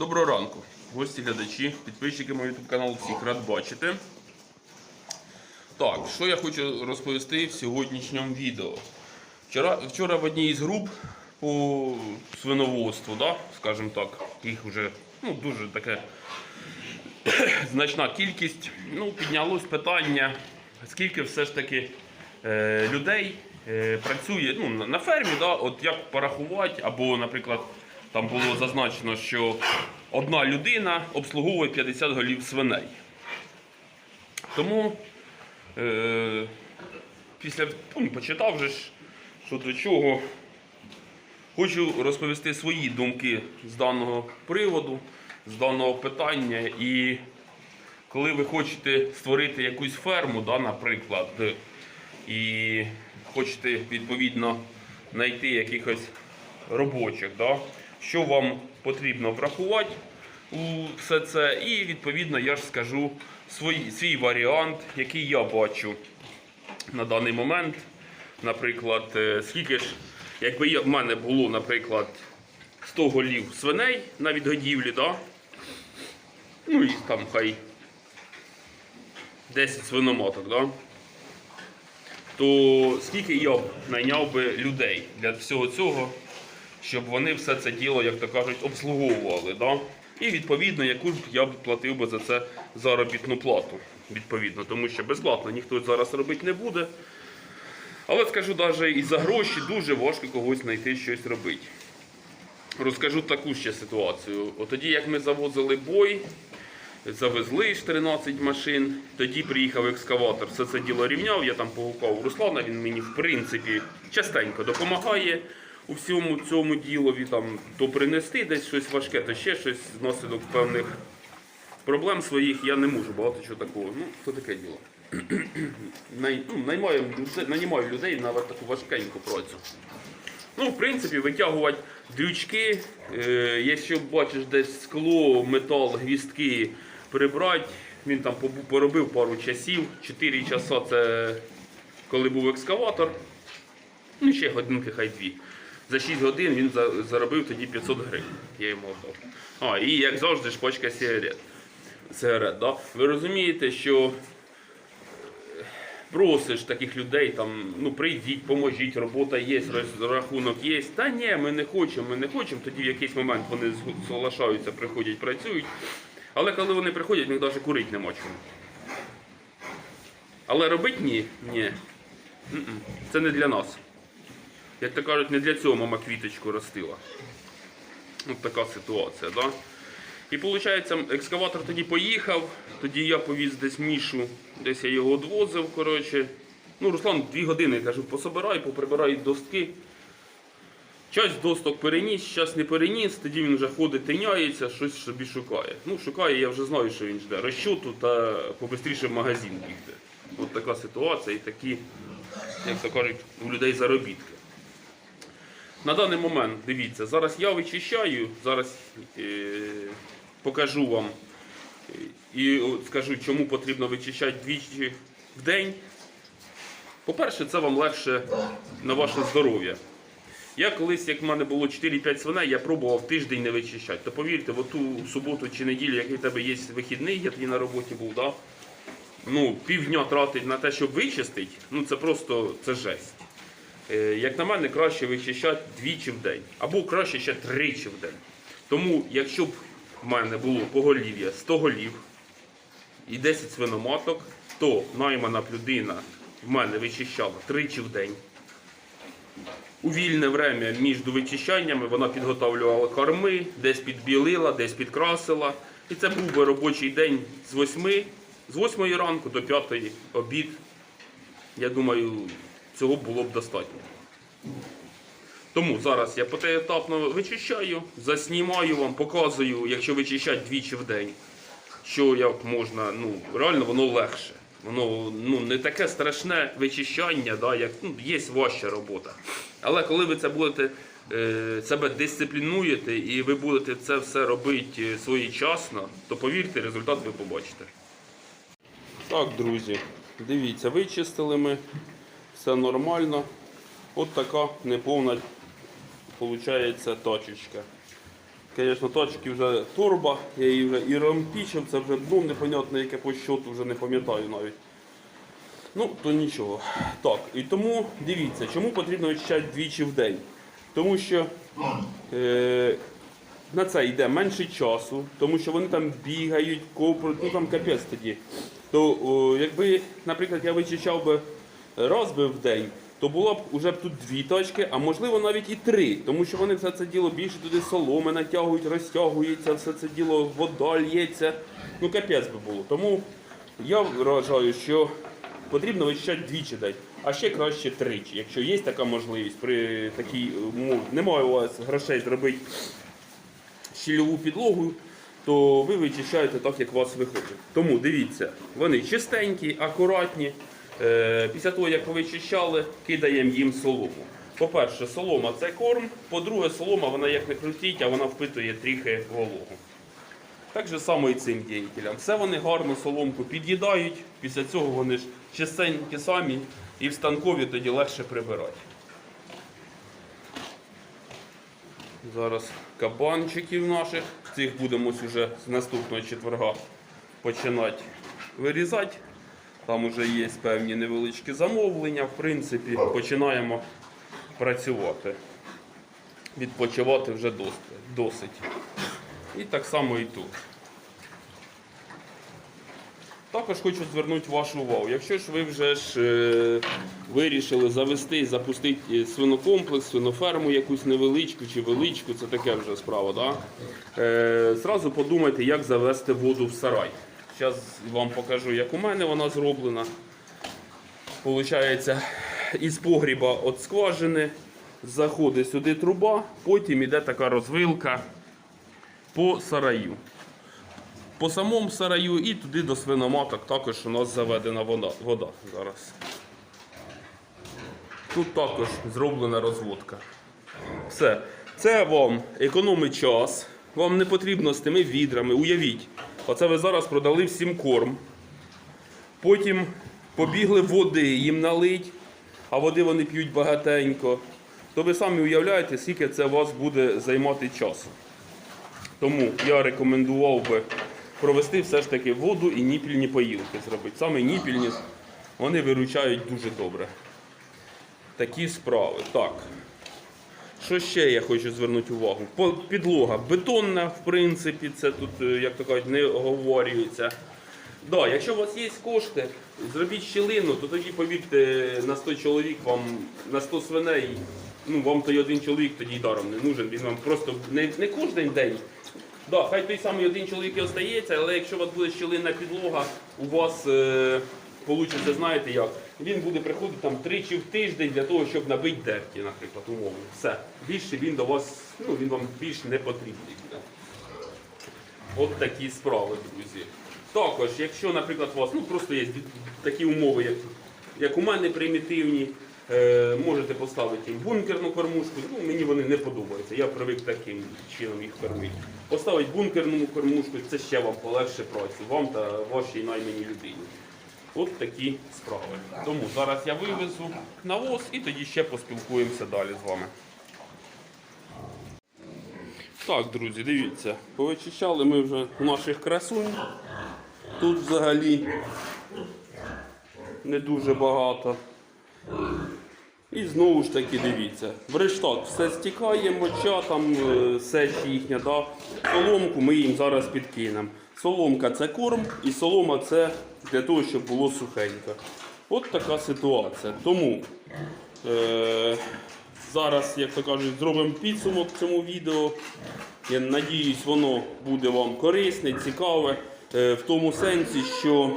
Доброго ранку, гості, глядачі, підписчики мого YouTube каналу, всіх рад бачити. Так, що я хочу розповісти в сьогоднішньому відео. Вчора, вчора в одній із груп по свиноводству, да, скажімо так, їх вже ну, дуже таке значна кількість. Ну, піднялось питання, скільки все ж таки е, людей е, працює ну, на фермі, да, от як порахувати, або, наприклад, там було зазначено, що одна людина обслуговує 50 голів свиней. Тому е, після ну, почитав же ж, що до чого. Хочу розповісти свої думки з даного приводу, з даного питання. І коли ви хочете створити якусь ферму, да, наприклад, і хочете відповідно знайти якихось робочих, да, що вам потрібно врахувати у все це, і відповідно я ж скажу свій, свій варіант, який я бачу на даний момент. Наприклад, е, скільки ж, якби в мене було, наприклад, 100 голів свиней на відгодівлі, да? ну і там хай 10 свиноматок, да? то скільки я б найняв би людей для всього цього, щоб вони все це діло, як то кажуть, обслуговували. Да? І відповідно, яку б я б платив би за це заробітну плату. Відповідно, тому що безплатно ніхто зараз робити не буде. Але скажу, навіть і за гроші дуже важко когось знайти щось робити. Розкажу таку ще ситуацію. От тоді, як ми завозили бой, завезли ж 13 машин, тоді приїхав екскаватор, все це діло рівняв, я там погукав Руслана, він мені в принципі частенько допомагає у всьому цьому ділові, там, то принести десь щось важке, то ще щось внаслідок певних проблем своїх я не можу, багато чого такого. Ну, то таке діло. Ну, наймаю, нанімаю людей на таку важкеньку працю. Ну, в принципі, витягувати дрючки, е, якщо бачиш десь скло, метал, гвістки прибрати, він там поробив пару часів, 4 часа це коли був екскаватор, ну ще годинки хай дві. За 6 годин він заробив тоді 500 гривень. Я йому дав. А, і як завжди ж пачка сигарет. Сигарет, да? Ви розумієте, що просиш таких людей, там, ну прийдіть, поможіть, робота є, розрахунок є. Та ні, ми не хочемо, ми не хочемо. Тоді в якийсь момент вони соглашаються, приходять, працюють. Але коли вони приходять, в навіть курити нема чого. Але робити ні, ні. Це не для нас. Як то кажуть, не для цього мама квіточку ростила. От така ситуація, да? І виходить, екскаватор тоді поїхав, тоді я повіз десь Мішу, десь я його відвозив. коротше. Ну, Руслан дві години кажу, пособирай, поприбирай достки. Часть досток переніс, час не переніс, тоді він вже ходить, тиняється, щось собі шукає. Ну, шукає, я вже знаю, що він жде. Розчоту та побистріше в магазин бігти. От така ситуація і такі, як то кажуть, у людей заробітки. На даний момент, дивіться, зараз я вичищаю, зараз е, покажу вам е, і скажу, чому потрібно вичищати двічі в день. По-перше, це вам легше на ваше здоров'я. Я колись, як в мене було 4-5 свиней, я пробував тиждень не вичищати. То повірте, в ту суботу чи неділю, який в тебе є вихідний, я тоді на роботі був, да? ну, півдня тратить на те, щоб вичистити, ну це просто це жесть. Е, Як на мене, краще вичищати двічі в день, або краще ще тричі в день. Тому, якщо б в мене було поголів'я 100 голів і 10 свиноматок, то наймана людина в мене вичищала тричі в день. У вільне время між вичищаннями вона підготовлювала корми, десь підбілила, десь підкрасила. І це був би робочий день з 8, з 8 ранку до 5 обід. Я думаю, цього було б достатньо. Тому зараз я поетапно вичищаю, заснімаю вам, показую, якщо вичищати двічі в день, що як можна, ну, реально воно легше. Воно ну, не таке страшне вичищання, да, як ну, є важча робота. Але коли ви це будете е, себе дисциплінуєте і ви будете це все робити е, своєчасно, то повірте, результат ви побачите. Так, друзі, дивіться, вичистили ми, все нормально. От така неповна виходить тачечка. Звісно, тачки вже турбо, я її вже і ромпічив, це вже дно непонятне, яке по щоту вже не пам'ятаю навіть. Ну, то нічого. Так, і тому дивіться, чому потрібно очищати двічі в день. Тому що е, на це йде менше часу, тому що вони там бігають, копрують, ну там капець тоді. То о, якби, наприклад, я вичищав би раз би в день, то було б уже б тут дві точки, а можливо навіть і три, тому що вони все це діло більше туди соломи натягують, розтягується, все це діло вода лється. Ну капець би було. Тому я вважаю, що потрібно вичищати двічі день, а ще краще тричі, якщо є така можливість. При такій умові немає у вас грошей зробити щільову підлогу, то ви вичищаєте так, як у вас виходить. Тому дивіться, вони чистенькі, акуратні. Е, Після того, як повичищали, кидаємо їм солому. По-перше, солома це корм. По-друге, солома, вона як не крутить, а вона впитує трохи вологу. Так же само і цим діятелям. Все вони гарно соломку під'їдають, після цього вони ж чистенькі самі і в станкові тоді легше прибирати. Зараз кабанчиків наших, цих будемо вже з наступного четверга починати вирізати. Там вже є певні невеличкі замовлення. В принципі, починаємо працювати. Відпочивати вже досить. І так само і тут. Також хочу звернути вашу увагу. Якщо ж ви вже ж е, вирішили завести і запустити свинокомплекс, свиноферму якусь невеличку чи величку, це таке вже справа. Да? Е, зразу подумайте, як завести воду в сарай. Зараз вам покажу, як у мене вона зроблена. Получається, із погріба від скважини заходить сюди труба, потім іде така розвилка по сараю. По самому сараю і туди до свиноматок також у нас заведена вода. вода зараз. Тут також зроблена розводка. Все. Це вам економить час. Вам не потрібно з тими відрами. Уявіть, оце ви зараз продали всім корм. Потім побігли води їм налить, а води вони п'ють багатенько. То ви самі уявляєте, скільки це вас буде займати часу. Тому я рекомендував би провести все ж таки воду і ніпільні поїлки зробити. Саме ніпільні вони виручають дуже добре. Такі справи. Так. Що ще я хочу звернути увагу? Підлога бетонна, в принципі, це тут, е, як то кажуть, не оговорюється. Да, якщо у вас є кошти, зробіть щілину, то тоді повірте, на 100 чоловік вам на 100 свиней, ну вам той один чоловік тоді даром не нужен. Він вам просто не, не кожен день. Да, хай той самий один чоловік і остається, але якщо у вас буде щілинна підлога, у вас е, получиться, знаєте як, він буде приходити там тричі в тиждень для того, щоб набити дерті, наприклад, умовно. Все. Більше він до вас, ну він вам більше не потрібний буде. От такі справи, друзі. Також, якщо, наприклад, у вас ну, просто є такі умови, як, як у мене примітивні, е, можете поставити їм бункерну кормушку. Ну, мені вони не подобаються. Я привик таким чином їх кормити. Поставити бункерну кормушку, це ще вам полегше працю, вам та вашій найманій людині. От такі справи. Тому зараз я вивезу навоз і тоді ще поспілкуємося далі з вами. Так, друзі, дивіться, повичищали ми вже наших красунь. Тут взагалі не дуже багато. І знову ж таки дивіться, в рештат все стікає, моча, там е, сечі їхня, да? соломку ми їм зараз підкинемо. Соломка це корм і солома це для того, щоб було сухенько. От така ситуація. Тому е, зараз, як то кажуть, зробимо підсумок цьому відео. Я надіюсь, воно буде вам корисне, цікаве, е, в тому сенсі, що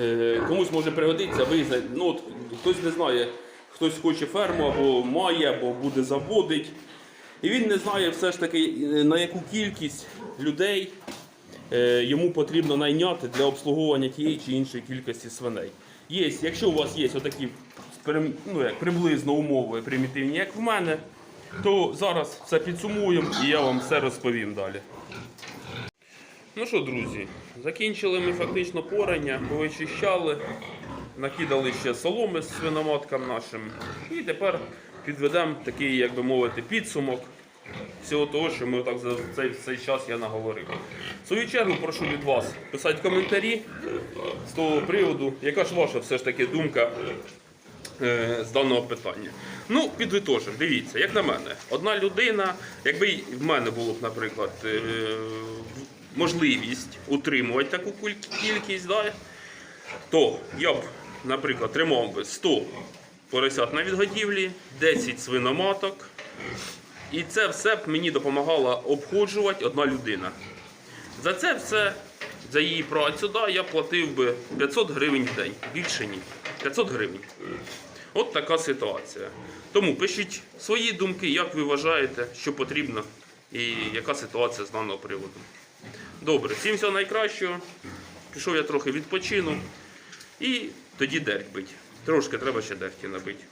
Е, комусь може пригодитися, ви ну, от, хтось не знає, хтось хоче ферму або має, або буде заводити. І він не знає все ж таки, е, на яку кількість людей йому потрібно найняти для обслуговування тієї чи іншої кількості свиней. Є, якщо у вас є отакі ну, як, приблизно умови примітивні, як в мене, то зараз все підсумуємо і я вам все розповім далі. Ну що, друзі, закінчили ми фактично порання, повичищали, накидали ще соломи з свиноматкам нашим. І тепер підведемо такий, як би мовити, підсумок всього того, що ми так за цей, цей час я наговорив. В свою чергу прошу від вас писати коментарі з того приводу, яка ж ваша все ж таки думка е, з даного питання. Ну, підвитожимо, дивіться, як на мене, одна людина, якби в мене було б, наприклад, е, можливість утримувати таку кількість, да, то я б, наприклад, тримав би 100 поросят на відгодівлі, 10 свиноматок. І це все б мені допомагала обходжувати одна людина. За це все, за її працю, да, я платив би 500 гривень в день. Більше ні. 500 гривень. От така ситуація. Тому пишіть свої думки, як ви вважаєте, що потрібно і яка ситуація з даного приводу. Добре, всім всього найкращого. Пішов я трохи відпочину і тоді дерть бить. Трошки треба ще дерті набити.